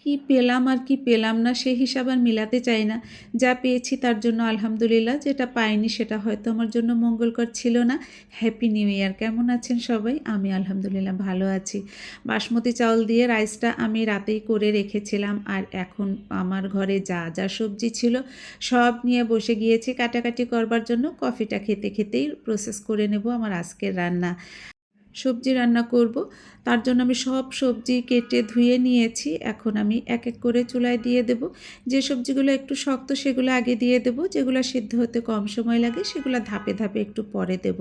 কি পেলাম আর কি পেলাম না, সেই হিসাব আর মিলাতে চাই না। যা পেয়েছি তার জন্য আলহামদুলিল্লাহ, যেটা পাইনি সেটা হয়তো আমার জন্য মঙ্গলকর ছিল না। হ্যাপি নিউ ইয়ার কেমন আছেন সবাই? আমি আলহামদুলিল্লাহ ভালো আছি। বাসমতি চাউল দিয়ে রাইসটা আমি রাতেই করে রেখেছিলাম আর এখন আমার ঘরে যা যা সবজি ছিল সব নিয়ে বসে গিয়েছি। কাটাকাটি করবার জন্য কফিটা খেতে খেতেই প্রসেস করে নেব আমার আজকের রান্না। সবজি রান্না করব। তার জন্য আমি সব সবজি কেটে ধুয়ে নিয়েছি। এখন আমি এক এক করে চুলায় দিয়ে দেব। যে সবজিগুলো একটু শক্ত, সেগুলো আগে দিয়ে দেব। যেগুলো সিদ্ধ হতে কম সময় লাগে, সেগুলো ধাপে ধাপে একটু পরে দেব।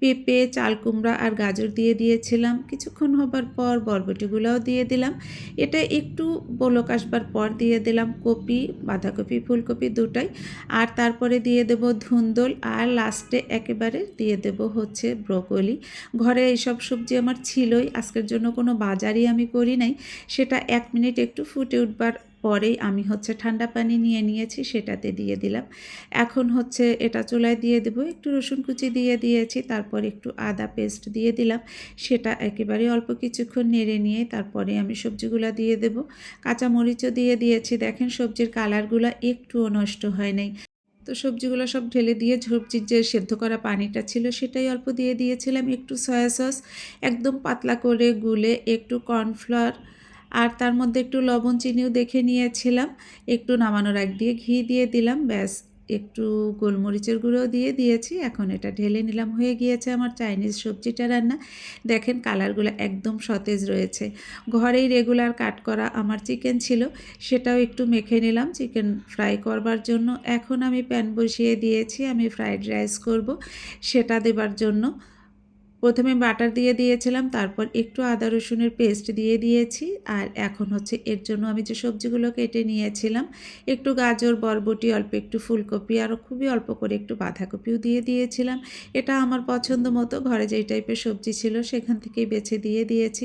পেঁপে, চাল কুমড়া আর গাজর দিয়ে দিয়েছিলাম। কিছুক্ষণ হবার পর বরবটিগুলোও দিয়ে দিলাম। এটা একটু বলক আসবার পর দিয়ে দিলাম। কপি, বাঁধাকপি, ফুলকপি দুটাই। আর তারপরে দিয়ে দেব ধুন্দল। আর লাস্টে একেবারে দিয়ে দেব হচ্ছে ব্রোকলি। ঘরে এইসব সবজি আমার ছিলই। আজকের জন্য কোনো বাজারই আমি করি নাই। সেটা এক মিনিট একটু ফুটে উঠবার পরেই আমি হচ্ছে ঠান্ডা পানি নিয়ে নিয়েছি, সেটাতে দিয়ে দিলাম। এখন হচ্ছে এটা চুলায় দিয়ে দেবো। একটু রসুন কুচি দিয়ে দিয়েছি, তারপর একটু আদা পেস্ট দিয়ে দিলাম। সেটা একেবারে অল্প কিছুক্ষণ নেড়ে নিয়ে তারপরে আমি সবজিগুলো দিয়ে দেবো। কাঁচামরিচও দিয়ে দিয়েছি। দেখেন সবজির কালারগুলো একটুও নষ্ট হয় নাই। তো সবজিগুলো সব ঢেলে দিয়ে সবজির যে সেদ্ধ করা পানিটা ছিল সেটাই অল্প দিয়ে দিয়েছিলাম, একটু সয়া সস, একদম পাতলা করে গুলে একটু কর্নফ্লাওয়ার আর তার মধ্যে একটু লবণ চিনিও দেখে নিয়েছিলাম, একটু নামানোর এক দিয়ে ঘি দিয়ে দিলাম, ব্যাস। একটু গোলমরিচের গুঁড়ো দিয়ে দিয়েছি, এখন এটা ঢেলে নিলাম। হয়ে গিয়েছে আমার চাইনিজ সবজিটা রান্না। দেখেন কালারগুলো একদম সতেজ রয়েছে। ঘরেই রেগুলার কাট করা আমার চিকেন ছিল, সেটাও একটু মেখে নিলাম চিকেন ফ্রাই করবার জন্য। এখন আমি প্যান বসিয়ে দিয়েছি, আমি ফ্রাইড রাইস করব, সেটা দেবার জন্য। প্রথমে বাটার দিয়ে দিয়েছিলাম, তারপর একটু আদা রসুনের পেস্ট দিয়ে দিয়েছি, আর এখন হচ্ছে এর জন্য আমি যে সবজিগুলো কেটে নিয়েছিলাম, একটু গাজর, বরবটি, অল্প একটু ফুলকপি, আরও খুবই অল্প করে একটু বাঁধাকপিও দিয়ে দিয়েছিলাম। এটা আমার পছন্দ মতো, ঘরে যেই টাইপের সবজি ছিল সেখান থেকেই বেছে দিয়ে দিয়েছি।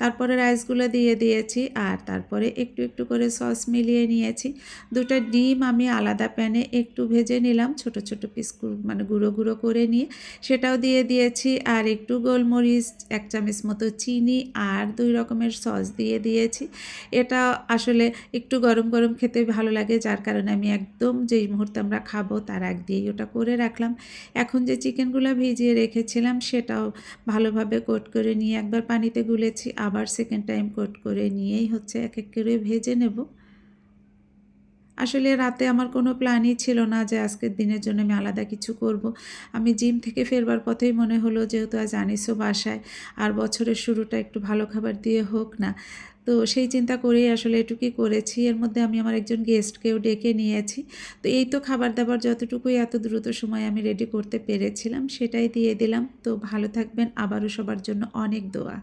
তারপরে রাইসগুলো দিয়ে দিয়েছি, আর তারপরে একটু একটু করে সস মিলিয়ে নিয়েছি। দুটো ডিম আমি আলাদা প্যানে একটু ভেজে নিলাম, ছোট ছোট পিস মানে গুঁড়ো গুঁড়ো করে নিয়ে, সেটাও দিয়ে দিয়েছি, আর একটু গোলমরিচ, এক চামচ মতো চিনি আর দুই রকমের সস দিয়ে দিয়েছি। এটা আসলে একটু গরম গরম খেতে ভালো লাগে, যার কারণে আমি একদম যেই মুহূর্তে আমরা খাব তার আগ দিয়েই ওটা করে রাখলাম। এখন যে চিকেনগুলো ভিজিয়ে রেখেছিলাম সেটাও ভালোভাবে কোট করে নিয়ে একবার পানিতে গুলেছি, আবার সেকেন্ড টাইম কোট করে নিয়েই হচ্ছে এক এক করে ভেজে নেব। আসলে রাতে আমার কোনো প্ল্যানই ছিল না যে আজকের দিনের জন্য আমি আলাদা কিছু করব। আমি জিম থেকে ফেরবার পথেই মনে হলো যেহেতু আজ জানিসও বাসায়, আর বছরের শুরুটা একটু ভালো খাবার দিয়ে হোক না। তো সেই চিন্তা করেই আসলে এটুকুই করেছি। এর মধ্যে আমি আমার একজন গেস্টকেও ডেকে নিয়েছি। তো এই তো খাবার দাবার যতটুকুই এত দ্রুত সময় আমি রেডি করতে পেরেছিলাম, সেটাই দিয়ে দিলাম। তো ভালো থাকবেন। আবারও সবার জন্য অনেক দোয়া।